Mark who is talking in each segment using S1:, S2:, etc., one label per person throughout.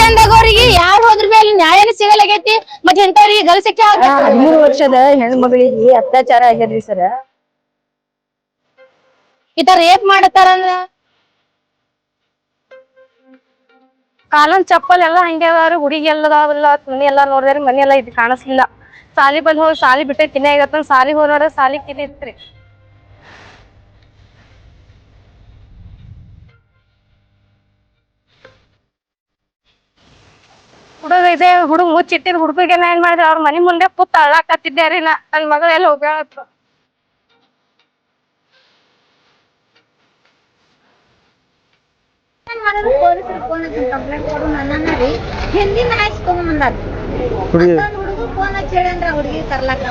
S1: ಅವ್ರಿಗೆ ಯಾರು ಹೋದ್ರ ಮೇಲೆ ನ್ಯಾಯ ಸಿಗಲಾಗೈತಿ ಮತ್ ಇಂಥವ್ರಿಗೆ ಗಲ್ ಶಿಕ್ಷೆ ಆಗ್ಬೇಕು.
S2: ಹದಿಮೂರು ವರ್ಷದ ಹೆಣ್ಮಗಳಿಗೆ ಅತ್ಯಾಚಾರ ಆಗ್ಯದ್ರಿ ಸರ್.
S1: ಈ ತರ ರೇಪ್ ಮಾಡತಾರಂದ್ರ
S3: ಕಾಲನ್ ಚಪ್ಪಲ್ ಎಲ್ಲಾ ಹಂಗೆ ಅದಾವ್ರಿ ಹುಡುಗಿ ಎಲ್ಲದಾವಿಲ್ಲ ಮನಿ ಎಲ್ಲಾ ನೋಡಿದ್ರಿ ಮನಿ ಎಲ್ಲಾ ಇದು ಕಾಣಿಸ್ಲಿಲ್ಲ. ಸಾಲಿ ಬಲ್ ಹೋಗಿ ಸಾಲಿ ಬಿಟ್ಟೆ ತಿನ್ನೇ ಆಗತ್ತ ಸಾಲಿ ಹೋಗಿ ನೋಡ್ರಿ ಸಾಲಿ ತಿನ್ನ ಹುಡುಗ ಇದೆ ಹುಡುಗ ಮುಚ್ಚಿಟ್ಟಿದ್ ಹುಡುಗಿಗೆ ಏನ್ ಮಾಡಿದ್ರು ಅವ್ರ ಮನಿ ಮುಂದೆ ಪುತ್ತ ಅಳ್ಳಾಕತ್ತಿದ್ದೆ ರೀ ನಾ. ನನ್ ಮಗಳು ಎಲ್ಲ ಹೋಗ್ಯಾಳತ್ತ
S4: ಪೊಲೀಸರು ಫೋನ್ ಹಚ್ಚಿ ಕಂಪ್ಲೇಂಟ್ ಕೊಡು ನನ್ನ ರೀ. ಹಿಂದಿನ ಹಾಯಿಸ್ಕೊಂಡ್ ಹುಡುಗ. ಫೋನ್ ಹಚ್ಚಿ ಹೇಳ್ಯಾನ್ರ ಹುಡುಗಿ ತರ್ಲಾಕ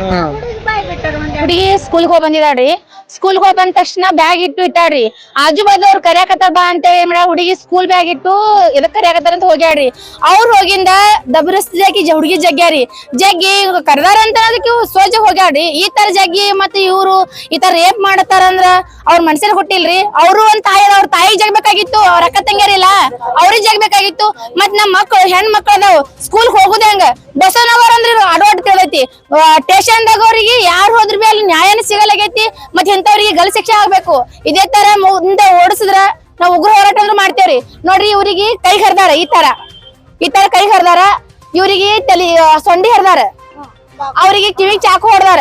S4: ಹುಡುಗಿ
S1: ಸ್ಕೂಲ್ ಸ್ಕೂಲ್ಗೆ ಹೋಗಿ ಬಂದಿದಾಳ್ರಿ ಸ್ಕೂಲ್ಗೆ ಹೋಗಿ ಬಂದ ತಕ್ಷಣ ಬ್ಯಾಗ್ ಇಟ್ಟು ಇಟ್ಟಾರ್ರಿ ಆಜು ಬಾಜು ಅವ್ರು ಕರ್ಯಾಕತ್ತಾರ ಬಾ ಅಂತ ಹೇಳಿ ಹುಡುಗಿ ಸ್ಕೂಲ್ ಬ್ಯಾಗ್ ಇಟ್ಟು ಎದಕ್ ಕರ್ಯಾಕತ್ತಾರ ಅಂತ ಹೋಗ್ಯಾಡ್ರಿ ಅವ್ರ ಹೋಗಿಂದ ದಬರಸ್ತಿದಾಕಿ ಹುಡುಗಿ ಜಗ್ಗ್ಯಾರಿ. ಜಗ್ಗಿ ಕರ್ದಾರ ಅಂತ ಅದಕ್ಕೆ ಸೋಜ ಹೋಗ್ಯಾಡ್ರಿ ಈ ತರ ಜಗ್ಗಿ ಮತ್ತೆ ಇವ್ರು ಈ ತರ ರೇಪ್ ಮಾಡತಾರಂದ್ರ ಅವ್ರ ಮನ್ಸಿನ ಹುಟ್ಟಿಲ್ರಿ. ಅವರು ಒಂದ್ ತಾಯಿ ಅವ್ರ ತಾಯಿ ಜಗ್ಬೇಕಾಗಿತ್ತು ಅವ್ರ ಅಕ್ಕ ತಂಗಿಯರಿಲ್ಲ, ಅವ್ರಿಗೆ ಜಾಗಬೇಕಾಗಿತ್ತು ಮತ್ ನಮ್ ಮಕ್ಕಳು ಹೆಣ್ ಮಕ್ಕಳು ನಾವು ಸ್ಕೂಲ್ ಹೋಗುದ ಹೆಂಗ? ಬಸವನವರ್ ಅಂದ್ರೆ ಅಡವಾಡ್ ಸ್ಟೇಷನ್ ದಾಗ ಅವ್ರಿಗೆ ಯಾರು ಹೋದ್ರ ಬಿ ಅಲ್ಲಿ ನ್ಯಾಯನ ಸಿಗಲಾಗೈತಿ ಮತ್ ಇಂಥವ್ರಿಗೆ ಗಲ್ ಶಿಕ್ಷೆ ಆಗ್ಬೇಕು. ಇದೇ ತರ ಮುಂದೆ ಓಡಿಸಿದ್ರ ನಾವ್ ಉಗ್ರ ಹೋರಾಟ ಅಂದ್ರೆ ಮಾಡ್ತೇವ್ರಿ. ನೋಡ್ರಿ, ಇವ್ರಿಗೆ ಕೈ ಹರಿದಾರ, ಈ ತರ. ಈ ತರ ಕೈ ಹರಿದಾರ, ಇವ್ರಿಗೆ ತಲಿ ಸೊಂಡಿ ಹರಿದಾರ. ಅವ್ರಿಗೆ ಕಿವಿ ಚಾಕು ಹೊಡೆದಾರ.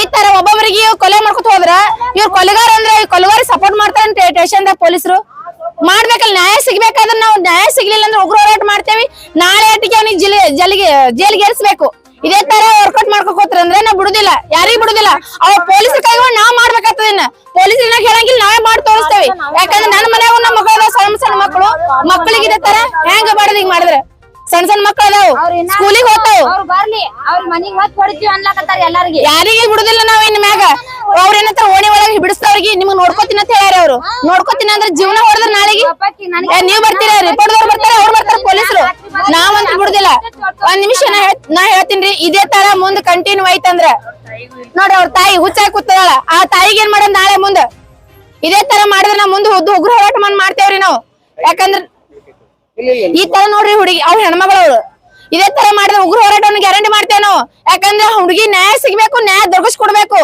S1: ಈ ತರ ಒಬ್ಬೊಬ್ಬರಿಗೆ ಕೊಲೆ ಮಾಡ್ಕೊತ ಹೋದ್ರ, ಇವ್ರ ಕೊಲೆಗಾರ ಅಂದ್ರೆ ಕೊಲೆಗಾರ ಸಪೋರ್ಟ್ ಮಾಡ್ತಾರ ಸ್ಟೇಷನ್ದಾಗ ಪೊಲೀಸರು. ಮಾಡ್ಬೇಕಲ್ಲ ನ್ಯಾಯ ಸಿಗ್ಬೇಕಾದ್ರೆ ನಾವು ನ್ಯಾಯ ಸಿಗ್ಲಿಲ್ಲ ಅಂದ್ರೆ ಉಗ್ರ ಹೋರಾಟ ಮಾಡ್ತೇವಿ. ನಾಳೆ ಅಟ್ಟಿಗೆ ಅವನಿಗೆ ಜಿಲ್ ಜಲ್ಗೆ ಜೈಲಿಗೆ ಏರ್ಸ್ಬೇಕು. ಇದೇ ತರ ವರ್ಕೌಟ್ ಮಾಡ್ಕೋತ್ರ ಅಂದ್ರೆ ನಾವು ಬಿಡುದಿಲ್ಲ. ಯಾರಿಗೂ ಬಿಡುದಿಲ್ಲ. ಅವ ಪೊಲೀಸರ ಕೈಗೊಂಡು ನಾವ್ ಮಾಡ್ಬೇಕಾಗ್ತದ ಇನ್ನ. ಪೊಲೀಸರನ್ನ ಹೇಳಂಗಿಲ್ಲ ನಾವೇ ಮಾಡಿ ತೋರಿಸ್ತೇವಿ. ಯಾಕಂದ್ರೆ ನನ್ನ ಮನ್ಯಾಗ ನಮ್ಮ ಮಕ್ಕಳು ಸಣ್ಣ ಸಣ್ಣ ಮಕ್ಕಳು. ಮಕ್ಕಳಿಗೆ ಇದೇ ತರ ಹೆಂಗ ಮಾಡೋದ್ ಹಿಂಗ್ ಮಾಡಿದ್ರೆ. ಸಣ್ಣ ಸಣ್ಣ ಮಕ್ಕಳು ಅದಾವ. ಸ್ಕೂಲಿಗೆ ಹೋಗ್ತಾವ್.
S4: ಯಾರಿಗೆ ಬರ್ಲಿ ಅವ್ರ
S1: ಏನಂತಾರ ಓಣಿ ಒಳಗೆ ಬಿಡಿಸ್ತಾವ್ರಿಗೆ ನಿಮ್ಗೆ ನೋಡ್ಕೋತೀನಿ ಅಂತ ಹೇಳ್ಯಾರ ಅವ್ರು. ನೋಡ್ಕೋತೀನಿ ಅಂದ್ರೆ ಜೀವನ ಹೊಡೆದ್ರ ನಾಳೆಗೆ? ಏ, ನೀವ್ ಬರ್ತೀರಾ? ರಿಪೋರ್ಟ್ ಬರ್ತಾರೆ ಬರ್ತಾರ ಅವ್ರು ಬರ್ತಾರ ಪೊಲೀಸರು. ನಾವಂತ ಬಿಡುದಿಲ್ಲ ಒಂದ್ ನಿಮಿಷ ನಾ ನಾ ಹೇಳ್ತೀನಿ ಇದೇ ತರ ಮುಂದ್ ಕಂಟಿನ್ಯೂ ಐತಂದ್ರ. ನೋಡ್ರಿ ಅವ್ರ ತಾಯಿ ಹುಚ್ಚಾಗಿ ಕೂತಾಳ ಆ ತಾಯಿಗೆ ಏನ್ ಮಾಡೋದ್ ನಾಳೆ ಮುಂದ? ಇದೇ ತರ ಮಾಡಿದ್ರೆ ನಾ ಮುಂದೆ ಉದ್ದು ಉಗ್ರ ಹೋರಾಟ ಮಾಡ್- ಮಾಡ್ತೇವ್ರಿ ನಾವು. ಯಾಕಂದ್ರ ಈ ತರ ನೋಡ್ರಿ ಹುಡುಗಿ ಅವ್ರ ಹೆಣ್ಮಗಳು ಅವ್ರು ಇದೇ ತರ ಮಾಡಿದ್ರೆ ಉಗ್ರ ಹೋರಾಟವನ್ನು ಗ್ಯಾರಂಟಿ ಮಾಡ್ತೇನೋ ನಾವು. ಯಾಕಂದ್ರೆ ಹುಡುಗಿ ನ್ಯಾಯ ಸಿಗ್ಬೇಕು ನ್ಯಾಯ ದೊರಕಿಸ್ಕೊಡ್ಬೇಕು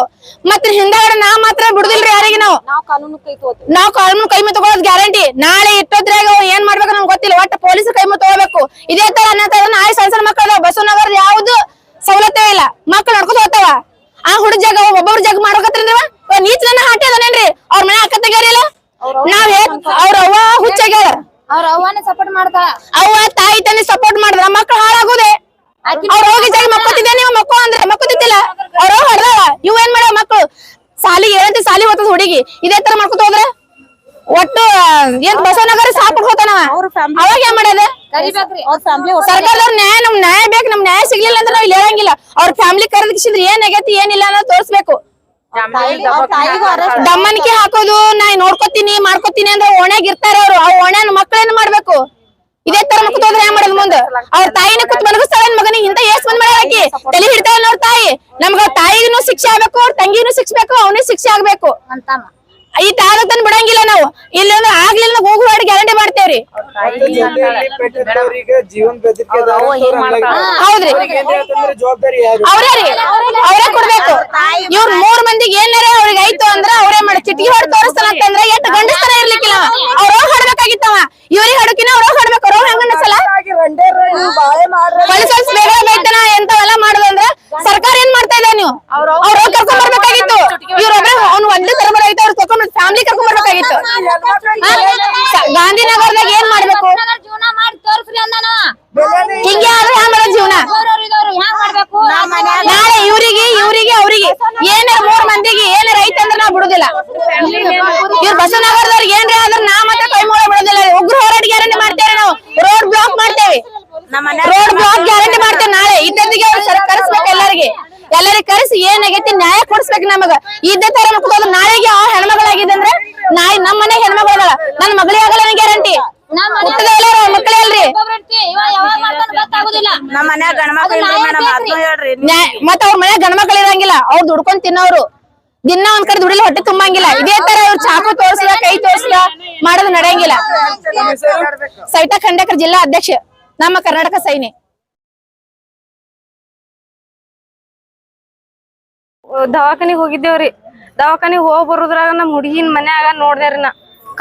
S1: ಮತ್ತೆ ಹಿಂದಗಡೆ ನಾ ಮಾತ್ರ ಬಿಡುದಿಲ್ರಿ ಯಾರಿಗೆ ನಾವು? ನಾವ್ ಕಾನೂನು ಕೈ ಮೇಲೆ ತಗೊಳ್ಳೋದು ಗ್ಯಾರಂಟಿ ನಾಳೆ ಇಟ್ಟೋದ್ರಾಗ ಏನ್ ಮಾಡ್ಬೇಕು ನಮ್ಗೆ ಗೊತ್ತಿಲ್ಲ. ಒಟ್ಟು ಪೊಲೀಸ್ ಕೈ ಮೇಲೆ ತಗೋಬೇಕು. ಇದೇ ತರ ಅನ್ನೋ ನಾಳೆ ಸಣ್ಣ ಸಣ್ಣ ಮಕ್ಕಳು ಬಸವನಗರ ಯಾವ್ದು ಸವಲತ್ತೇ ಇಲ್ಲ. ಮಕ್ಳು ನಡ್ಕೊತ ಹೋಗ್ತಾವ. ಆ ಹುಡುಗ ಜಾಗ ಒಬ್ಬೊಬ್ರು ಜಾಗ ಮಾಡ್ಬೇಕಂದ್ರ ನೀಚ್ ನನ್ನ ಹಾಟಿ ಅದನೇನ್ರಿ? ಅವ್ರ ಮನೆ ಅಕ್ಕ ತೆಗಿಯರಿಲ್ಲ? ನಾವ್ ಅವ್ರ ಅವ್ವ ಹುಚ್ಚಾಗ್ಯಾರ
S4: ಅವ್ರ ಅವ್ವನ ಸಪೋರ್ಟ್ ಮಾಡ್ತಾಳ.
S1: ಅವ್ವ ತಾಯಿ ತಂದೆ ಸಪೋರ್ಟ್ ಮಾಡಿದ್ರ ಮಕ್ಳು ಹಾಳಾಗೋದೆ ಅವ್ರ ಹೋಗಿ ಜಾಗ ಮಕ್ಕೋತಿದ್ದೆ ನೀವು ಮಕ್ಕೋ ಅಂದ್ರೆ ಮಕ್ಕೋತಿದ್ದಿಲ್ಲ ಅವ್ರ ಹೊಡೆದಾಳ ಇವ್ ಏನ್ ಮಾಡ್ಯಾವ ಮಕ್ಳು ಸಾಲಿಗೆ ಏನಂತ ಸಾಲಿ ಹೋಗ್ತದ ಹುಡುಗಿ ಇದೇ ತರ ಮಾಡ್ಕೊತ ಹೋದ್ರೆ ಒಟ್ಟು ಏನ್ ಬಸವನಗರ ಸಾಪಟ್ ಹೋತಾನವ ಅವಾಗ ಏನ್
S4: ಕರಿಬೇಕ್ರಿ.
S1: ಸರ್ಕಾರದವ್ರ ನ್ಯಾಯ ನಮ್ ನ್ಯಾಯ ಬೇಕು ನಮ್ ನ್ಯಾಯ ಸಿಗ್ಲಿಲ್ಲ ಅಂದ್ರೆ ನಾವ್ ಇಲ್ಲಿ ಹೇಳಂಗಿಲ್ಲ ಅವ್ರ ಫ್ಯಾಮಿಲಿ ಕರೆದಕ್ಸಿದ್ರೆ ಏನ್ ಆಗೈತಿ ಏನಿಲ್ಲ ಅನ್ನೋದು ತೋರಿಸ್ಬೇಕು. ದಮ್ಮನಿಕೆ ಹಾಕೋದು ನಾ ನೋಡ್ಕೊತೀನಿ ಮಾಡ್ಕೊತೀನಿ ಅಂದ್ರೆ ಓಣ್ಯಾಗ ಇರ್ತಾರ ಅವ್ರು. ಆ ಓಣ್ಯಾನ ಮಕ್ಳೇನ್ ಮಾಡ್ಬೇಕು. ಇದೇ ತರ ಮಕ್ಕಳು ಹೋದ್ರೆ ಏನ್ ಮಾಡೋದು ಮುಂದೆ? ಅವ್ರ ತಾಯಿನ ಕುತ್ ಮಲಗಿಸ್ತಾಳ ಮಗನಿಗೆ ಇಂತ ಎಷ್ಟ್ ಮಾಡಿ ಮಾಡ್ಯಾಕಿ ತಲೆ ಹಿಡ್ತಾಳ ಅವ್ರ ತಾಯಿ. ನಮ್ಗ ತಾಯಿಗೂ ಶಿಕ್ಷೆ ಆಗ್ಬೇಕು ಅವ್ರ ತಂಗಿನೂ ಶಿಕ್ಷೆ ಬೇಕು ಅವನಿಗೆ ಶಿಕ್ಷೆ ಆಗ್ಬೇಕು.
S4: ಅಂತಮ್ಮ
S1: ಈ ತಾದತ್ತನ್ ಬಿಡಂಗಿಲ್ಲ ನಾವು. ಇಲ್ಲಂದ್ರೆ ಆಗ್ಲಿಲ್ಲ ಹೋಗುವ ಗ್ಯಾರಂಟಿ ಮಾಡ್ತೇವ್ರಿ. ಹೌದ್ರಿ.
S5: ಜವಾಬ್ದಾರಿ ಯಾರು?
S1: ಅವ್ರೇ ಅವರೇ ಕೊಡ್ಬೇಕು. ಇವ್ರ ಮೂರ್ ಮಂದಿಗೆ ಏನಾರ ಅವ್ರಿಗೆ ಆಯ್ತು ಅಂದ್ರ ಅವ್ರೇ ಮಾಡಿ ಚಿಟ್ಗಿ ಹೊಡ್ ತೋರಿಸ್ತಾರ ಅಂತಂದ್ರ ಎಷ್ಟ್ ಗಂಡಸ್ತರ ಇರ್ಲಿಕ್ಕಿಲ್ಲ ಅವ್ರ ಹೊಡ್ಬೇಕಾಗಿತ್ತವ ಇವ್ರಿಗೆ ಹೊಡಕಿನ ಅವ್ರ ಹೊಡ್ಬೇಕು ಅವ್ರ ಹೆಂಗ ಅನ್ಸಲ್ಲ ಪೊಲೀಸರ್ಸ್ ಬೇಗ ಬೈತಾನ ಎಂತವೆಲ್ಲ ಮಾಡುದಂದ್ರ ಸರ್ಕಾರ ಏನ್ ಮಾಡ್ತಾ ಇದೆ ನೀವು ಅವ್ರ ಕರ್ಕೊಂಡ್ ಬರ್ಬೇಕಾಗಿತ್ತು ಇವ್ರೊಬ್ರೆ ಅವ್ನು ಒಂದೇ ತರಬಾರಾಗಿತ್ತು ಅವ್ರ ಕರ್ಕೊಂಡ್ ಫ್ಯಾಮಿಲಿ ಕರ್ಕೊಂಡ್ ಬರ್ಬೇಕಾಗಿತ್ತು ಆ? ಸ- ಗಾಂಧಿನಗರದಾಗ ಏನ್ ಮಾಡ್ಬೇಕು
S4: ಜೀವನ ಮಾಡಿ ತೋರ್ಸ್ರಿ ಅಂದಾನ
S1: ಹಿಂಗೆ ಆದ್ರೆ ಹ್ಯಾಂಗ್ ಮಾಡೋದ್ ಜೀವನ
S4: ಇದ್ದವ್ರು ಹ್ಯಾಂಗ್ ಮಾಡ್ಬೇಕು
S1: ನಾಳೆ ಇವ್ರಿಗೆ ಇವ್ರಿಗೆ ಅವ್ರಿಗೆ ಏನಾರ ಮೂರ್ ಮಂದಿಗೆ ಏನಾರ ಐತೆ ಅಂದ್ರೆ ನಾವ್ ಬಿಡುದಿಲ್ಲ ಇವ್ರ ಬಸವನಗರದವ್ರಿಗೆ ಏನ್ರಿ ಆದ್ರ ನಾ ಮತ್ತೆ ಕೈ ಮೂಳ ಬಿಡುದಿಲ್ಲ ಉಗ್ರ ಹೋರಾಟ ಗ್ಯಾರಂಟಿ ಮಾಡ್ತೇವೆ ನಾವು ರೋಡ್ ಬ್ಲಾಕ್ ಮಾಡ್ತೇವೆ ರೋಡ್ ಬ್ಲಾಕ್ ಗ್ಯಾರಂಟಿ ಮಾಡ್ತೇವೆ ನಾಳೆ. ಇದ್ದದಿಗೆ ಕರೆಸ್ಬೇಕು ಎಲ್ಲರಿಗೆ. ಎಲ್ಲರಿಗೆ ಕರೆಸಿ ಏನಾಗೈತಿ ನ್ಯಾಯ ಕೊಡಿಸ್ಬೇಕು ನಮಗ. ಇದ್ದ ತರ ಮಕ್ಕಳು ನಾಳೆಗೆ ಆ ಹೆಣ್ಮಗಳಾಗಿದೆ ಅಂದ್ರೆ ನಾಳೆ ನಮ್ಮ ಮನೆ ಹೆಣ್ಮಗಳ ನನ್ನ ಮಗಳೇ ಆಗಲ್ಲ ಗ್ಯಾರಂಟಿ? ಮಕ್ಕಳೇ ಅಲ್ರಿ?
S4: ಯಾವಾಗ ಮಾಡ್ತಾನ ಗೊತ್ತಾಗುದಿಲ್ಲ.
S2: ನಮ್ಮ ಇಲ್ರಿ ಹೇಳ್ರಿ.
S1: ನ್ಯಾಯ ಮತ್ತ ಅವ್ರ ಮನ್ಯಾಗ ಗಂಡ ಮಕ್ಳು ಇರಂಗಿಲ್ಲ. ಅವ್ರು ದುಡ್ಕೊಂಡ್ ತಿನ್ನೋರು. ದಿನ ಒಂದ್ ಕಡೆ ದುಡಿಲಿ ಹೊಟ್ಟೆ ತುಂಬಂಗಿಲ್ಲ. ಇದೇ ತರ ಇವ್ರು ಚಾಕು ತೋರ್ಸಿದ ಕೈ ತೋರ್ಸಿದ ಮಾಡೋದು ನಡೆಯಂಗಿಲ್ಲ. ಸವಿತಾ ಖಂಡೇಕರ್ ಜಿಲ್ಲಾ ಅಧ್ಯಕ್ಷ. ನಮ್ಮ ಕರ್ನಾಟಕ ಸೈನ್ಯ.
S3: ದವಾಖಾನಿಗ್ ಹೋಗಿದ್ದೇವ್ರಿ. ದವಾಖಾನಿಗ್ ಹೋಗ್ ಬರುದ್ರಾಗ ನಮ್ ಹುಡುಗಿನ ಮನ್ಯಾಗ ನೋಡ್ದೇರಿ ನಾ.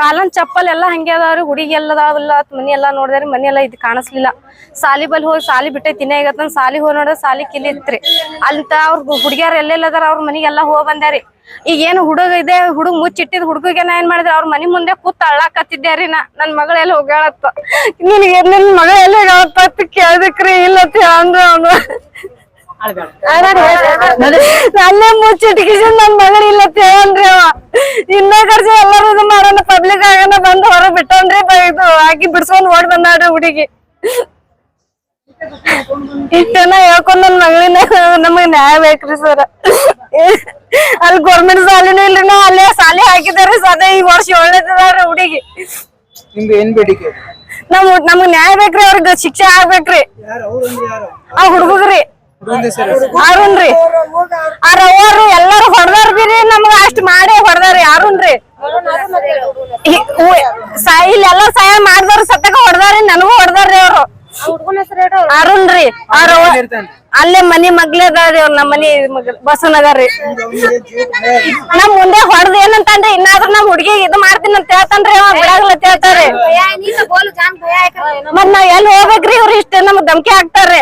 S3: ಕಾಲನ್ ಚಪ್ಪಲ್ ಎಲ್ಲಾ ಹಂಗೆ ಅದಾವ್ರಿ, ಹುಡುಗಿ ಎಲ್ಲದಾವಲ್ಲ ಮನಿ ಎಲ್ಲಾ ನೋಡಿದ್ರಿ ಮನಿ ಎಲ್ಲಾ ಇದು ಕಾಣಿಸ್ಲಿಲ್ಲ. ಸಾಲಿ ಬಲ್ ಹೋಗಿ ಸಾಲಿ ಬಿಟ್ಟೆ ತಿನ್ನ ಆಗತ್ತ ಸಾಲಿ ಹೋಗಿ ನೋಡ್ರ ಸಾಲಿ ಕಿಲಿ ಇತ್ರಿ. ಅಂತ ಅವ್ರ ಹುಡುಗಿಯರ್ ಎಲ್ಲೆಲ್ಲ ಅದಾರ, ಅವ್ರ ಮನಿಗೆಲ್ಲಾ ಹೋಗ್ ಬಂದ್ಯಾರಿ. ಈಗ ಏನು ಹುಡುಗ ಇದೆ, ಹುಡುಗ ಮುಚ್ಚಿಟ್ಟಿದ್ ಹುಡುಗಿಗೆ ನಾ ಏನ್ ಮಾಡಿದ್ರ, ಅವ್ರ ಮನಿ ಮುಂದೆ ಕೂತ್ ಅಳ್ಳಾಕತ್ತಿದ್ಯಾರಿ ನಾ, ನನ್ ಮಗಳ ಎಲ್ಲಿ ಹೋಗ್ಯಾಳತ್ತ. ನಿನ್ಗೆ ನಿನ್ ಮಗಳ ಅಂತ ಕೇಳ್ದಕ್ರಿ ಇಲ್ಲ ಅಂತ ಅಂದ್ರ ಅವನು. ಅಲ್ಲೇ ಮುಚ್ಚಿಟ್ಕಿಸಿ ನನ್ ಮಗಳು ಇಲ್ಲ ತೇವನ್ರಿ ಅವ. ಇನ್ನ ಕರ್ಸಿ ಎಲ್ಲರೂ ಇದು ಮಾಡೋಣ ಪಬ್ಲಿಕ್ ಆಗನ ಬಂದು ಹೊರ ಬಿಟ್ಟನ್ರಿ ಇದು ಹಾಕಿ ಬಿಡ್ಸ್ಕೊಂಡ್ ಓಡ್ ಬಂದಾಡ್ರಿ ಹುಡುಗಿ. ಇಷ್ಟನ ಹೇಳ್ಕೊಂಡ್ ನನ್ ಮಗಳಿನ ನಮಗ್ ನ್ಯಾಯ ಬೇಕ್ರಿ ಸರ್ ಅಲ್ಲಿ ಗೌರ್ಮೆಂಟ್ ಸಾಲಿನೂ ಇಲ್ರಿ ನಾ ಅಲ್ಲೇ ಸಾಲಿ ಹಾಕಿದಾರೆ ಸದೇ ಈ ವರ್ಷ ಒಳ್ಳೇದಾರ ಹುಡುಗಿ.
S5: ನಿಮ್ದು ಏನ್ ಬೇಡಿಕೆ?
S3: ನಮ್ ನಮಗ್ ನ್ಯಾಯ ಬೇಕ್ರಿ ಅವ್ರಿಗೆ ಶಿಕ್ಷೆ ಆಗ್ಬೇಕ್ರಿ.
S5: ಯಾರು? ಅವ್ರು ಅಂದ್ರೆ
S3: ಆ
S5: ಹೆಸರು
S3: ಅರುಣ್ರಿ ಆ ರವ್ವಾರು ಎಲ್ಲಾರು ಹೊಡ್ದಾರ ಬಿರಿ ನಮ್ಗ ಅಷ್ಟ್ ಮಾಡೇ ಹೊಡ್ದಾರ ಉ- ಸಾ- ಇಲ್ಲೆಲ್ಲ ಸಹಾಯ ಮಾಡ್ದಾರ ಸತ್ತಕ ಹೊಡ್ದಾರಿ ನನಗೂ ಹೊಡೆದಾರ್ರಿ ಅವ್ರು. ಅರುಣ್ರಿ ರೀ ರವ್ವ
S5: ಇರ್ತಾನೆ.
S3: ಅಲ್ಲೇ ಮನಿ ಮಗ್ಲೇ ಅದಾರಿ ಅವ್ರ ನಮ್ಮ ಮನಿ ಮಗ್ಲ ಬಸವನಗರ್ರಿ. ನಮ್ ಮುಂದೆ ಹೊಡೆದ ಏನಂತಂದ್ರೆ ಇನ್ನಾದ್ರೂ ನಮ್ ಹುಡ್ಗಿ ಇದು ಮಾಡ್ತೀನಿ ಅಂತ ಹೇಳ್ತಾನ್ರಿ ಅವ್ ಬಿಡಾಗ್ಲ ಹೇಳ್ತಾರಿ ಮತ್ ನಾವ್ ಎಲ್ಲಿ ಹೋಗ್ಬೇಕ್ರಿ ಇವ್ರು ಇಷ್ಟ ನಮ್ಗ್ ಧಮ್ಕಿ ಹಾಕ್ತಾರ್ರಿ.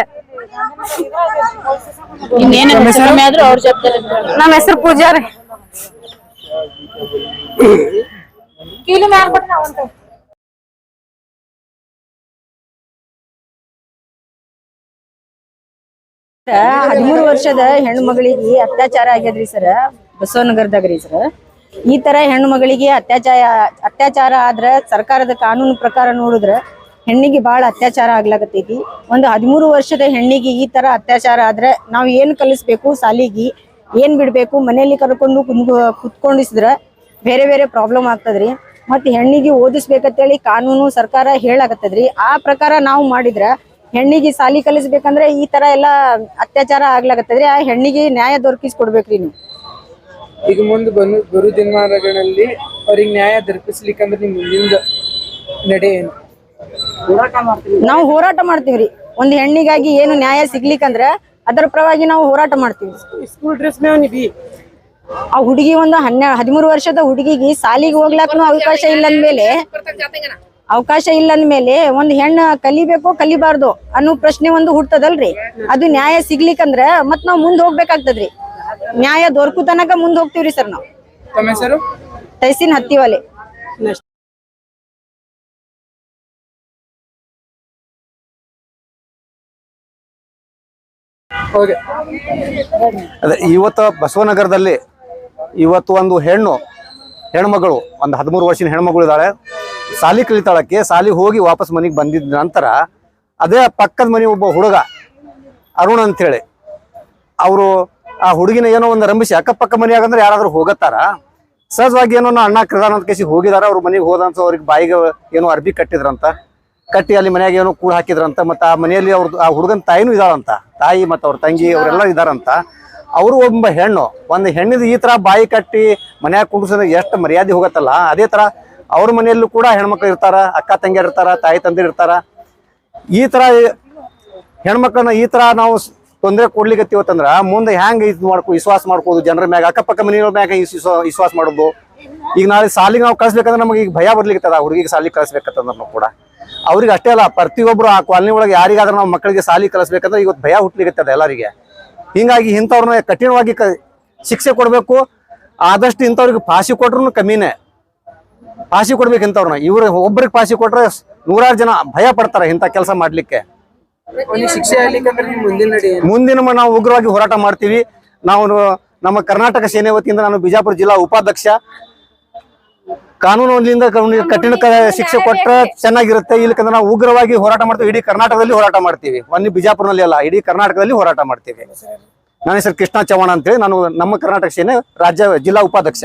S3: ನಮ್ಮ ಹೆಸರು? ಪೂಜಾರಿ
S2: ಹದಿಮೂರು ವರ್ಷದ ಹೆಣ್ಣು ಮಗಳಿಗೆ ಅತ್ಯಾಚಾರ ಆಗ್ಯದ್ರಿ ಸರ್ ಬಸವನಗರದಾಗ್ರಿ ಸರ್. ಈ ತರ ಹೆಣ್ಣು ಮಗಳಿಗೆ ಅತ್ಯಾಚಾರ ಅತ್ಯಾಚಾರ ಆದ್ರ ಸರ್ಕಾರದ ಕಾನೂನು ಪ್ರಕಾರ ನೋಡಿದ್ರ ಹೆಣ್ಣಿಗೆ ಬಹಳ ಅತ್ಯಾಚಾರ ಆಗ್ಲಾಕತ್ತೈತಿ ಒಂದು ಹದಿಮೂರು ವರ್ಷದ ಹೆಣ್ಣಿಗೆ ಈ ತರ ಅತ್ಯಾಚಾರ ಆದ್ರೆ ನಾವು ಏನ್ ಕಲಿಸ್ಬೇಕು ಸಾಲಿಗಿ, ಏನ್ ಬಿಡ್ಬೇಕು, ಮನೆಯಲ್ಲಿ ಕರ್ಕೊಂಡು ಕುತ್ಕೊಂಡಿಸಿದ್ರ ಬೇರೆ ಬೇರೆ ಪ್ರಾಬ್ಲಮ್ ಆಗ್ತದ್ರಿ. ಮತ್ತೆ ಹೆಣ್ಣಿಗೆ ಓದಿಸ್ಬೇಕಂತೇಳಿ ಕಾನೂನು ಸರ್ಕಾರ ಹೇಳಾಕತ್ತದ್ರಿ. ಆ ಪ್ರಕಾರ ನಾವು ಮಾಡಿದ್ರ ಹೆಣ್ಣಿಗೆ ಸಾಲಿ ಕಲಿಸ್ಬೇಕಂದ್ರೆ ಈ ತರ ಎಲ್ಲಾ ಅತ್ಯಾಚಾರ ಆಗ್ಲಾಕತ್ತದ್ರಿ ಆ ಹೆಣ್ಣಿಗೆ ನ್ಯಾಯ ದೊರಕಿಸ್ಕೊಡ್ಬೇಕ್ರಿ ನೀವು.
S5: ಈಗ ಮುಂದೆ ಬಂದು ಗುರು ದಿನಮಾನಗಳಲ್ಲಿ ಅವ್ರಿಗೆ ನ್ಯಾಯ ದೊರಕಿಸ್ಲಿಕ್ಕಂದ್ರೆ ನಿಮ್ ಮುಂದಿನ ನಡೆ
S2: ನಾವು ಹೋರಾಟ ಮಾಡ್ತೀವ್ರಿ ಒಂದ್ ಹೆಣ್ಣಿಗಾಗಿ ಏನು ನ್ಯಾಯ ಸಿಗ್ಲಿಕ್ಕಂದ್ರ ಅದರ ಪರವಾಗಿ ನಾವು ಹೋರಾಟ ಮಾಡ್ತೀವಿ.
S5: ಸ್ಕೂಲ್ ಡ್ರೆಸ್
S2: ಆ ಹುಡುಗಿ ಒಂದು ಹನ್ನೆರಡು ಹದಿಮೂರು ವರ್ಷದ ಹುಡುಗಿಗೆ ಸಾಲಿಗೆ ಹೋಗ್ಲಾಕನು ಅವಕಾಶ ಇಲ್ಲ ಅಂದ್ಮೇಲೆ ಅವಕಾಶ ಇಲ್ಲ ಅಂದ್ಮೇಲೆ ಒಂದ್ ಹೆಣ್ಣು ಕಲಿಬೇಕು ಕಲಿಬಾರ್ದು ಅನ್ನೋ ಪ್ರಶ್ನೆ ಒಂದು ಹುಟ್ಟದಲ್ರಿ. ಅದು ನ್ಯಾಯ ಸಿಗ್ಲಿಕ್ಕಂದ್ರ ಮತ್ ನಾವ್ ಮುಂದ್ ಹೋಗ್ಬೇಕಾಗ್ತದ್ರಿ. ನ್ಯಾಯ ದೊರಕು ತನಕ ಮುಂದ್ ಹೋಗ್ತೀವ್ರಿ ಸರ್ ನಾವು. ತೈಸಿನ್ ಹತ್ತಿವಾಲೆ.
S5: ಓಕೆ.
S6: ಅದೇ, ಇವತ್ತು ಬಸವನಗರದಲ್ಲಿ ಇವತ್ತು ಒಂದು ಹೆಣ್ಣು, ಹೆಣ್ಮಗಳು, ಒಂದು ಹದಿಮೂರು ವರ್ಷದ ಹೆಣ್ಮಗಳು ಇದ್ದಾಳೆ. ಸಾಲಿ ಕಲಿತಾಳಕ್ಕೆ, ಸಾಲಿ ಹೋಗಿ ವಾಪಸ್ ಮನೆಗೆ ಬಂದಿದ್ದ ನಂತರ ಅದೇ ಪಕ್ಕದ ಮನೆ ಒಬ್ಬ ಹುಡುಗ, ಅರುಣ್ ಅಂತೇಳಿ. ಅವರು ಆ ಹುಡುಗಿನ ಏನೋ ಒಂದು ರಂಭಿಸಿ ಅಕ್ಕಪಕ್ಕ ಮನೆ ಆಗಂದ್ರೆ ಯಾರಾದರೂ ಹೋಗತ್ತಾರ? ಸಹಜವಾಗಿ ಏನೋ ಅಣ್ಣ ಕೃದಾನ ಅಂತ ಕೇಸಿ ಹೋಗಿದಾರ, ಅವ್ರ ಮನೆಗೆ ಹೋದಂತ ಅವ್ರಿಗೆ ಬಾಯಿಗೆ ಏನೋ ಅರ್ಬಿ ಕಟ್ಟಿದ್ರಂತ. ಕಟ್ಟಿ ಅಲ್ಲಿ ಮನೆಯಾಗ ಏನೋ ಕೂಡ ಹಾಕಿದ್ರಂತ ಮತ್ತೆ ಆ ಮನೆಯಲ್ಲಿ ಅವ್ರದ್ದು ಆ ಹುಡುಗನ ತಾಯಿನೂ ಇದ್ದಾರಂತ ತಾಯಿ ಮತ್ತು ಅವ್ರ ತಂಗಿ ಅವರೆಲ್ಲ ಇದಾರಂತ. ಅವರು ಒಬ್ಬ ಹೆಣ್ಣು. ಒಂದು ಹೆಣ್ಣಿದ ಈ ಥರ ಬಾಯಿ ಕಟ್ಟಿ ಮನ್ಯಾಗ ಕುಂಡ್ಸೋದು ಎಷ್ಟು ಮರ್ಯಾದೆ ಹೋಗತ್ತಲ್ಲ. ಅದೇ ಥರ ಅವ್ರ ಮನೆಯಲ್ಲೂ ಕೂಡ ಹೆಣ್ಮಕ್ಳು ಇರ್ತಾರ ಅಕ್ಕ ತಂಗಿ ಇರ್ತಾರ ತಾಯಿ ತಂದೆ ಇರ್ತಾರ. ಈ ಥರ ಹೆಣ್ಮಕ್ಳನ್ನ ಈ ಥರ ನಾವು ತೊಂದರೆ ಕೊಡ್ಲಿಕತ್ತೀವತ್ತಂದ್ರ ಮುಂದೆ ಹೆಂಗ್ ಇದು ಮಾಡ್ಕೊ ವಿಶ್ವಾಸ ಮಾಡ್ಕೋದು ಜನರ ಮ್ಯಾಗ ಅಕ್ಕಪಕ್ಕ ಮನೆಯವ್ರ ಮ್ಯಾಗ ಈ ವಿಶ್ವಾಸ ಮಾಡೋದು. ಈಗ ನಾಳೆ ಸಾಲಿಗೆ ನಾವು ಕಳ್ಸ್ಬೇಕಂದ್ರೆ ನಮಗೆ ಈಗ ಭಯ ಬರ್ಲಿಕ್ಕೆ ಹುಡುಗಿಗೆ ಸಾಲಿಗೆ ಕಳಿಸ್ಬೇಕಂತಂದ್ರೂ ಕೂಡ. ಅವ್ರಿಗೆ ಅಷ್ಟೇ ಅಲ್ಲ ಪ್ರತಿಯೊಬ್ರು ಆ ಕಾಲನಿ ಒಳಗೆ ಯಾರಿಗಾದ್ರೂ ನಾವು ಮಕ್ಕಳಿಗೆ ಸಾಲಿ ಕಲಿಸ್ಬೇಕಂದ್ರೆ ಇವತ್ತು ಭಯ ಹುಟ್ಲಿಕತ್ತದ ಎಲ್ಲರಿಗೆ. ಹಿಂಗಾಗಿ ಇಂಥವ್ರನ್ನ ಕಠಿಣವಾಗಿ ಕ ಶಿಕ್ಷೆ ಕೊಡಬೇಕು ಆದಷ್ಟು ಇಂಥವ್ರಿಗೆ ಫಾಸಿ ಕೊಟ್ರು ಕಮ್ಮಿನೇ. ಫಾಸಿ ಕೊಡ್ಬೇಕು ಇಂಥವ್ರನ್ನ. ಇವ್ರ ಒಬ್ರಿಗೆ ಫಾಸಿ ಕೊಟ್ರೆ ನೂರಾರು ಜನ ಭಯ ಪಡ್ತಾರೆ ಇಂಥ ಕೆಲಸ ಮಾಡ್ಲಿಕ್ಕೆ.
S5: ಮುಂದಿನ
S6: ನಾವು ಉಗ್ರವಾಗಿ ಹೋರಾಟ ಮಾಡ್ತೀವಿ. ನಾವು ನಮ್ಮ ಕರ್ನಾಟಕ ಸೇನೆ ವತಿಯಿಂದ ನಾನು ಬಿಜಾಪುರ ಜಿಲ್ಲಾ ಉಪಾಧ್ಯಕ್ಷ. ಕಾನೂನಿನಿಂದ ಕಠಿಣ ಶಿಕ್ಷೆ ಕೊಟ್ಟರೆ ಚೆನ್ನಾಗಿರುತ್ತೆ. ಇಲ್ಲಕಂದ್ರೆ ನಾವು ಉಗ್ರವಾಗಿ ಹೋರಾಟ ಮಾಡ್ತೀವಿ. ಇಡೀ ಕರ್ನಾಟಕದಲ್ಲಿ ಹೋರಾಟ ಮಾಡ್ತೀವಿ. ಒಂದು ಬಿಜಾಪುರನಲ್ಲಿ ಅಲ್ಲ ಇಡೀ ಕರ್ನಾಟಕದಲ್ಲಿ ಹೋರಾಟ ಮಾಡ್ತೀವಿ. ನನ್ನ ಹೆಸರು ಕೃಷ್ಣ ಚವಾಣ ಅಂತೇಳಿ. ನಾನು ನಮ್ಮ ಕರ್ನಾಟಕ ಸೇನೆ ರಾಜ್ಯ ಜಿಲ್ಲಾ ಉಪಾಧ್ಯಕ್ಷ.